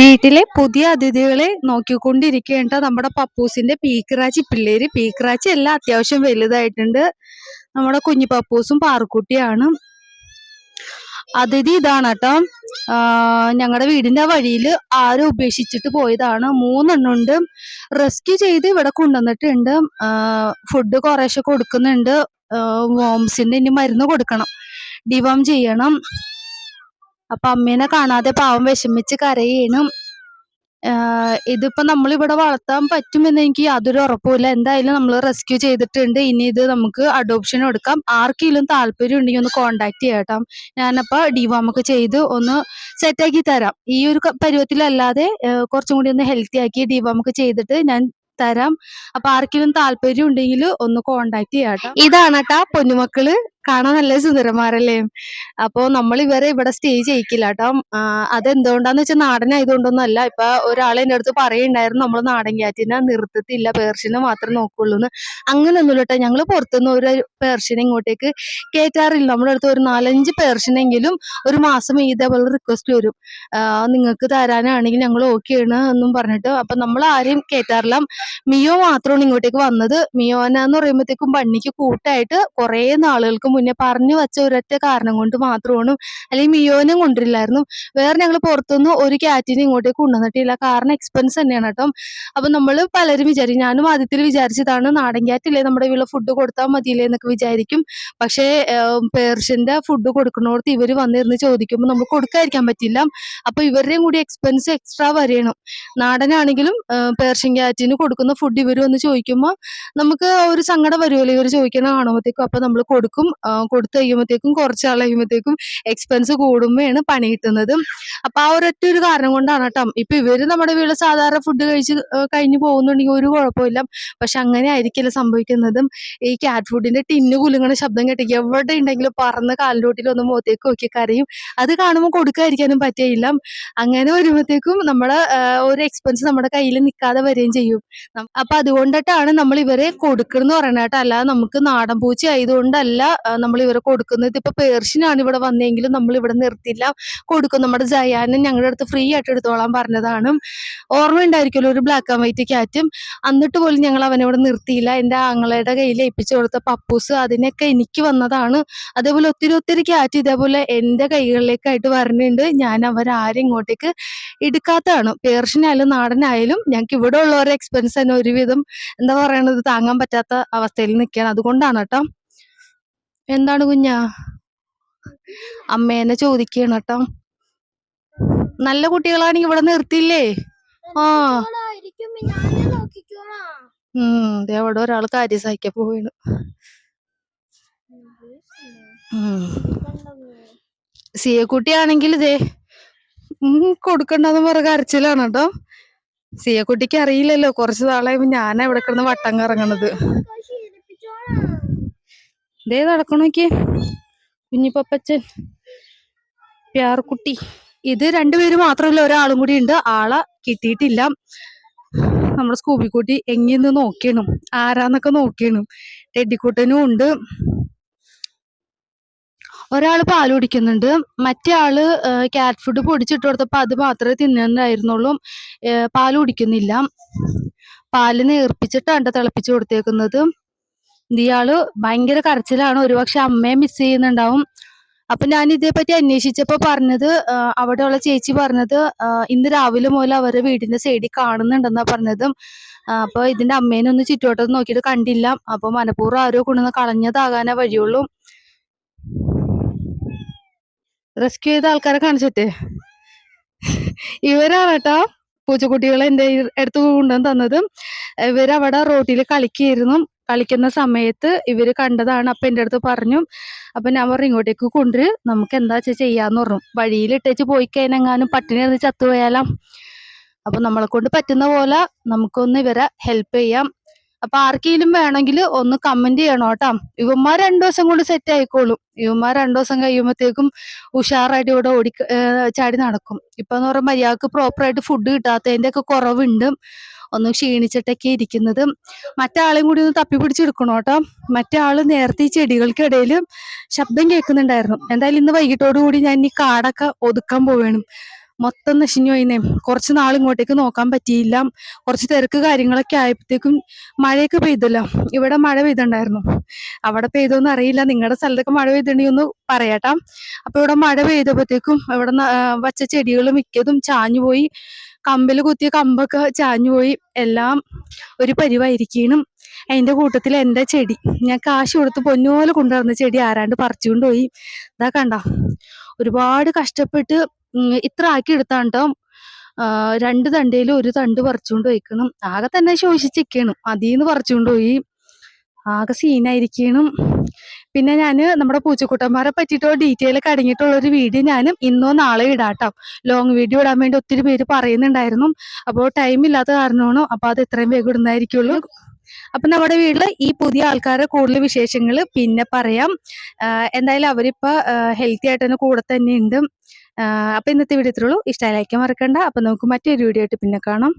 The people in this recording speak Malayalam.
വീട്ടിലെ പുതിയ അതിഥികളെ നോക്കിക്കൊണ്ടിരിക്കേണ്ട നമ്മുടെ പപ്പൂസിന്റെ പീക്കിറാച്ചി പിള്ളേര് പീക്കിറാച്ചി എല്ലാം അത്യാവശ്യം വലുതായിട്ടുണ്ട്. നമ്മുടെ കുഞ്ഞു പപ്പൂസും പാറക്കുട്ടിയാണ്. അതിഥി ഇതാണ് കേട്ടോ ഞങ്ങളുടെ വീടിന്റെ വഴിയിൽ ആരും ഉപേക്ഷിച്ചിട്ട് പോയതാണ്. മൂന്നെണ്ണുണ്ട് റെസ്ക്യൂ ചെയ്ത് ഇവിടെ കൊണ്ടുവന്നിട്ടുണ്ട്. ഫുഡ് കുറേശ്ശെ കൊടുക്കുന്നുണ്ട്. വോംസിന്റെ ഇനി മരുന്ന് കൊടുക്കണം. ഡിവോം ചെയ്യണം. അപ്പൊ അമ്മേനെ കാണാതെ പാവം വിഷമിച്ച് കരയണം ഇതിപ്പോ നമ്മളിവിടെ വളർത്താൻ പറ്റുമെന്ന് എനിക്ക് യാതൊരു ഉറപ്പുമില്ല. എന്തായാലും നമ്മൾ റെസ്ക്യൂ ചെയ്തിട്ടുണ്ട്. ഇനി ഇത് നമുക്ക് അഡോപ്ഷൻ എടുക്കാം. ആർക്കെങ്കിലും താല്പര്യം ഉണ്ടെങ്കിൽ ഒന്ന് കോണ്ടാക്ട് ചെയ്യാട്ടോ ഞാനപ്പോ ഡിവാമൊക്കെ ചെയ്ത് ഒന്ന് സെറ്റാക്കി തരാം. ഈ ഒരു പരുവത്തിലല്ലാതെ കുറച്ചും കൂടി ഒന്ന് ഹെൽത്തി ആക്കി ഡിവാമൊക്കെ ചെയ്തിട്ട് ഞാൻ തരാം. അപ്പൊ ആർക്കെങ്കിലും താല്പര്യം ഉണ്ടെങ്കിൽ ഒന്ന് കോണ്ടാക്ട് ചെയ്യാട്ടോ ഇതാണ് കേട്ടാ പൊന്നുമക്കൾ. കാണാൻ നല്ല സുന്ദരന്മാരല്ലേ? അപ്പോ നമ്മൾ ഇവരെ ഇവിടെ സ്റ്റേ ചെയ്യിക്കില്ല കേട്ടോ. അതെന്തുകൊണ്ടാന്ന് വെച്ചാൽ നാടനായതുകൊണ്ടൊന്നും അല്ല ഇപ്പൊ ഒരാൾ എന്റെ അടുത്ത് പറയുണ്ടായിരുന്നു നമ്മൾ നാടൻ ക്യാറ്റിനെ നിർത്തത്തില്ല പേർഷ്യനെ മാത്രം നോക്കുള്ളൂ എന്ന് അങ്ങനെയൊന്നുമില്ല കേട്ടോ. ഞങ്ങൾ പുറത്തുനിന്ന് ഒരു പേർഷ്യനെ ഇങ്ങോട്ടേക്ക് കയറ്റാറില്ല നമ്മുടെ അടുത്ത് ഒരു നാലഞ്ച് പേർഷ്യനെങ്കിലും ഒരു മാസം ഇതേപോലെ റിക്വസ്റ്റ് വരും. നിങ്ങൾക്ക് തരാനാണെങ്കിൽ ഞങ്ങൾ ഓക്കെ ആണ് എന്നും പറഞ്ഞിട്ട്. അപ്പൊ നമ്മൾ ആരെയും കയറ്റാറില്ല മിയോ മാത്രമാണ് ഇങ്ങോട്ടേക്ക് വന്നത്. മിയോന എന്ന് പറയുമ്പോഴത്തേക്കും ബണ്ണിക്ക് കൂട്ടായിട്ട് കുറേ നാളുകൾക്ക് മുന്നേ പറഞ്ഞു വച്ച ഒരൊറ്റ കാരണം കൊണ്ട് മാത്രമാണ് അല്ലെങ്കിൽ മിയോനും കൊണ്ടിരില്ലായിരുന്നു വേറെ ഞങ്ങൾ പുറത്തുനിന്ന് ഒരു ക്യാറ്റിനെ ഇങ്ങോട്ടേക്ക് കൊണ്ടുവന്നിട്ടില്ല. കാരണം എക്സ്പെൻസ് തന്നെയാണ് കേട്ടോ. അപ്പൊ നമ്മൾ പലരും വിചാരിക്കും ഞാനും ആദ്യത്തിൽ വിചാരിച്ചതാണ് നാടൻ ക്യാറ്റില്ലേ നമ്മുടെ വീട്ടിൽ ഫുഡ് കൊടുത്താൽ മതിയില്ലേ എന്നൊക്കെ വിചാരിക്കും. പക്ഷേ പേർഷ്യന്റെ ഫുഡ് കൊടുക്കണോടത്ത് ഇവർ വന്നിരുന്ന് ചോദിക്കുമ്പോൾ നമ്മൾ കൊടുക്കാതിരിക്കാൻ പറ്റില്ല. അപ്പോൾ ഇവരുടെയും കൂടി എക്സ്പെൻസ് എക്സ്ട്രാ വരെയണം നാടനാണെങ്കിലും പേർഷ്യൻ ക്യാറ്റിന് കൊടുക്കുന്ന ഫുഡ് ഇവർ വന്ന് ചോദിക്കുമ്പോൾ നമുക്ക് ഒരു സങ്കടം വരുമല്ലോ ഇവർ ചോദിക്കണ കാണുമ്പോഴത്തേക്കും അപ്പോൾ നമ്മൾ കൊടുക്കും. കൊടുത്ത് കഴിയുമ്പോഴത്തേക്കും കുറച്ച് ആൾ കഴിയുമ്പോഴത്തേക്കും എക്സ്പെൻസ് കൂടുമ്പോഴാണ് പണി കിട്ടുന്നത്. അപ്പൊ ആ ഒരൊറ്റ ഒരു കാരണം കൊണ്ടാണ് കേട്ടോ. ഇപ്പൊ ഇവർ നമ്മുടെ വീട്ടിൽ സാധാരണ ഫുഡ് കഴിച്ച് കഴിഞ്ഞു പോകുന്നുണ്ടെങ്കിൽ ഒരു കുഴപ്പമില്ല. പക്ഷെ അങ്ങനെ ആയിരിക്കില്ല സംഭവിക്കുന്നതും. ഈ ക്യാറ്റ് ഫുഡിന്റെ ടിന്നു കുലുങ്ങണ ശബ്ദം കേട്ട് എവിടെ ഉണ്ടെങ്കിലും പറന്ന് കാലിലോട്ടിൽ ഒന്ന് മുഖത്തേക്ക് നോക്കി കരയും. അത് കാണുമ്പോൾ കൊടുക്കാതിരിക്കാനും പറ്റിയില്ല. അങ്ങനെ വരുമ്പോഴത്തേക്കും നമ്മുടെ ഒരു എക്സ്പെൻസ് നമ്മുടെ കയ്യിൽ നിൽക്കാതെ വരികയും ചെയ്യും. അപ്പൊ അതുകൊണ്ടിട്ടാണ് നമ്മൾ ഇവരെ കൊടുക്കണമെന്ന് പറയണ കേട്ടോ. അല്ലാതെ നമുക്ക് നാടൻ പൂച്ച ആയതുകൊണ്ടല്ല നമ്മൾ ഇവരെ കൊടുക്കുന്നത്. ഇപ്പൊ പേർഷ്യനാണ് ഇവിടെ വന്നെങ്കിലും നമ്മൾ ഇവിടെ നിർത്തില്ല കൊടുക്കും. നമ്മുടെ ജയാനും ഞങ്ങളുടെ അടുത്ത് ഫ്രീ ആയിട്ട് എടുത്തോളാൻ പറഞ്ഞതാണ്. ഓർമ്മ ഉണ്ടായിരിക്കുമല്ലോ ഒരു ബ്ലാക്ക് ആൻഡ് വൈറ്റ് ക്യാറ്റും എന്നിട്ട് പോലും ഞങ്ങൾ അവനെ ഇവിടെ നിർത്തിയില്ല. എന്റെ ആങ്ങളയുടെ കയ്യിൽ ഏൽപ്പിച്ചു കൊടുത്ത പപ്പൂസ് അതിനൊക്കെ എനിക്ക് വന്നതാണ്. അതേപോലെ ഒത്തിരി ഒത്തിരി ക്യാറ്റ് ഇതേപോലെ എന്റെ കൈകളിലേക്കായിട്ട് വരുന്നുണ്ട്. ഞാൻ അവരാരും ഇങ്ങോട്ടേക്ക് എടുക്കാത്തതാണ്. പേർഷ്യനായാലും നാടനായാലും ഞങ്ങൾക്ക് ഇവിടെ ഉള്ളവരെ എക്സ്പെൻസ് തന്നെ ഒരുവിധം എന്താ പറയണത്? താങ്ങാൻ പറ്റാത്ത അവസ്ഥയിൽ നിൽക്കുകയാണ്. അതുകൊണ്ടാണ് കേട്ടോ. എന്താണ് കുഞ്ഞാ? അമ്മേനെ ചോദിക്കണം കേട്ടോ. നല്ല കുട്ടികളാണെങ്കിൽ ഇവിടെ നിർത്തില്ലേ ആ. ഉം അവിടെ ഒരാൾ കാര്യം സഹിക്കാൻ പോവാണ്. ഉം. സിയക്കുട്ടിയാണെങ്കിൽ ഇതേ ഉം കൊടുക്കണ്ടെന്ന് പറഞ്ഞ കരച്ചിലാണ് കേട്ടോ. സിയക്കുട്ടിക്ക് അറിയില്ലല്ലോ കുറച്ച് നാളായപ്പോ ഞാൻ ഇവിടെ കിടന്ന് വട്ടം കറങ്ങണത്. ദേ നടക്കണോക്കിയേ. കുഞ്ഞിപ്പപ്പച്ചൻ. പ്യാർക്കുട്ടി. ഇത് രണ്ടുപേര് മാത്രമല്ല ഒരാളും കൂടി ഉണ്ട്. ആളെ കിട്ടിയിട്ടില്ല. നമ്മുടെ സ്കൂബിക്കുട്ടി എങ്ങിന്ന് നോക്കിയണം. ആരാന്നൊക്കെ നോക്കിയണം. ടെഡിക്കുട്ടനും ഉണ്ട്. ഒരാൾ പാൽ കുടിക്കുന്നുണ്ട്. മറ്റേ ആൾ ക്യാറ്റ് ഫുഡ് പൊടിച്ചിട്ട് കൊടുത്തപ്പോൾ അത് മാത്രമേ തിന്നുന്നുണ്ടായിരുന്നുള്ളൂ പാൽ കുടിക്കുന്നില്ല. പാൽ നേർപ്പിച്ചിട്ടാണ് തിളപ്പിച്ച് കൊടുത്തേക്കുന്നത്. ഇയാൾ ഭയങ്കര കരച്ചിലാണ്. ഒരുപക്ഷെ അമ്മയെ മിസ് ചെയ്യുന്നുണ്ടാവും. അപ്പൊ ഞാൻ ഇതേപ്പറ്റി അന്വേഷിച്ചപ്പോ പറഞ്ഞത് അവിടെയുള്ള ചേച്ചി പറഞ്ഞത് ഇന്ന് രാവിലെ മുതൽ അവരുടെ വീടിന്റെ സൈഡിൽ കാണുന്നുണ്ടെന്നാ പറഞ്ഞതും. അപ്പൊ ഇതിന്റെ അമ്മേനെ ഒന്ന് ചുറ്റുവട്ടത്ത് നോക്കിയിട്ട് കണ്ടില്ല. അപ്പൊ മനഃപൂർവം ആരോ കൊണ്ടുവന്ന് കളഞ്ഞതാകാനേ വഴിയുള്ളൂ. റെസ്ക്യൂ ചെയ്ത ആൾക്കാരെ കാണിച്ചിട്ടേ? ഇവരാണ് കേട്ടോ പൂച്ചക്കുട്ടികളെ എന്റെ ഈ അടുത്ത് കൊണ്ടുവന്ന് തന്നത്. ഇവരവിടെ റോട്ടിൽ കളിക്കായിരുന്നു. കളിക്കുന്ന സമയത്ത് ഇവർ കണ്ടതാണ്. അപ്പൊ എന്റെ അടുത്ത് പറഞ്ഞു അപ്പൊ ഞാൻ പറഞ്ഞു ഇങ്ങോട്ടേക്ക് കൊണ്ടു നമുക്ക് എന്താ വെച്ചാൽ ചെയ്യാന്ന് പറഞ്ഞു. വഴിയിൽ ഇട്ടേച്ച് പോയി കഴിഞ്ഞെങ്ങാനും പട്ടിണി ഇരുന്ന് ചത്തുപോയാലാം അപ്പൊ നമ്മളെ കൊണ്ട് പറ്റുന്ന പോലെ നമുക്കൊന്ന് ഇവരെ ഹെൽപ്പ് ചെയ്യാം. അപ്പൊ ആർക്കെങ്കിലും വേണമെങ്കിൽ ഒന്ന് കമന്റ് ചെയ്യണം കേട്ടോ. ഇവന്മാർ രണ്ടു ദിവസം കൊണ്ട് സെറ്റ് ആയിക്കോളും. ഇവന്മാർ രണ്ടു ദിവസം കഴിയുമ്പോഴത്തേക്കും ഉഷാറായിട്ട് ഇവിടെ ഓടി ചാടി നടക്കും. ഇപ്പൊ എന്ന് പറയുമ്പോൾ മര്യാദയ്ക്ക് പ്രോപ്പറായിട്ട് ഫുഡ് കിട്ടാത്തതിന്റെ ഒക്കെ കുറവുണ്ട്. ഒന്ന് ക്ഷീണിച്ചിട്ടൊക്കെ ഇരിക്കുന്നത്. മറ്റാളെയും കൂടി ഒന്ന് തപ്പി പിടിച്ചെടുക്കണം കേട്ടോ മറ്റാൾ നേരത്തെ ഈ ചെടികൾക്കിടയിൽ ശബ്ദം കേൾക്കുന്നുണ്ടായിരുന്നു. എന്തായാലും ഇന്ന് വൈകിട്ടോടു കൂടി ഞാൻ ഈ കാടൊക്കെ ഒതുക്കാൻ പോവേണം. മൊത്തം നശിഞ്ഞു പോയിന്നേ. കുറച്ച് നാൾ ഇങ്ങോട്ടേക്ക് നോക്കാൻ പറ്റിയില്ല. കുറച്ച് തിരക്ക് കാര്യങ്ങളൊക്കെ ആയപ്പോഴത്തേക്കും മഴയൊക്കെ പെയ്തല്ലോ. ഇവിടെ മഴ പെയ്തിട്ടുണ്ടായിരുന്നു. അവിടെ പെയ്തോന്ന് അറിയില്ല. നിങ്ങളുടെ സ്ഥലത്തൊക്കെ മഴ പെയ്തിട്ടുണ്ടെങ്കിൽ ഒന്ന് പറയാട്ടാ. അപ്പൊ ഇവിടെ മഴ പെയ്തപ്പോഴത്തേക്കും ഇവിടെ വച്ച ചെടികൾ മിക്കതും ചാഞ്ഞു പോയി കമ്പിൽ കുത്തിയ കമ്പൊക്കെ ചാഞ്ഞു പോയി എല്ലാം ഒരു പരിവായിരിക്കണം. അതിന്റെ കൂട്ടത്തിൽ എന്റെ ചെടി ഞാൻ കാശ് കൊടുത്ത് പൊന്നുപോലെ കൊണ്ടുവന്ന ചെടി ആരാണ്ട് പറിച്ചുകൊണ്ട് പോയി ഇതാ കണ്ട? ഒരുപാട് കഷ്ടപ്പെട്ട് ഇത്ര ആക്കി എടുത്താണ് കേട്ടോ രണ്ട് തണ്ടയിലും ഒരു തണ്ട് പറിച്ചുകൊണ്ട് പോയിക്കണം ആകെ തന്നെ ശോഷിച്ചിരിക്കണം. അതീന്ന് പറിച്ചുകൊണ്ട് പോയി ആകെ സീനായിരിക്കണം. പിന്നെ ഞാൻ നമ്മുടെ പൂച്ചക്കുട്ടന്മാരെ പറ്റിയിട്ടോ ഡീറ്റെയിൽ അടങ്ങിയിട്ടുള്ള ഒരു വീഡിയോ ഞാനും ഇന്നോ നാളെ ഇടാട്ടോ. ലോങ് വീഡിയോ ഇടാൻ വേണ്ടി ഒത്തിരി പേര് പറയുന്നുണ്ടായിരുന്നു. അപ്പോൾ ടൈം ഇല്ലാത്ത കാരണമാണോ? അപ്പോൾ അത് എത്രയും വേഗം ഇടുന്നതായിരിക്കുള്ളൂ. അപ്പൊ നമ്മുടെ വീട്ടിൽ ഈ പുതിയ ആൾക്കാരെ കൂടുതൽ വിശേഷങ്ങൾ പിന്നെ പറയാം. എന്തായാലും അവരിപ്പോ ഹെൽത്തി ആയിട്ട് തന്നെ കൂടെ തന്നെ ഉണ്ട്. അപ്പൊ ഇന്നത്തെ വീഡിയോ ഇത്രയുള്ളൂ ഇഷ്ടമായി ലൈക്കാൻ മറക്കണ്ട. അപ്പൊ നമുക്ക് മറ്റൊരു വീഡിയോ ആയിട്ട് പിന്നെ കാണാം.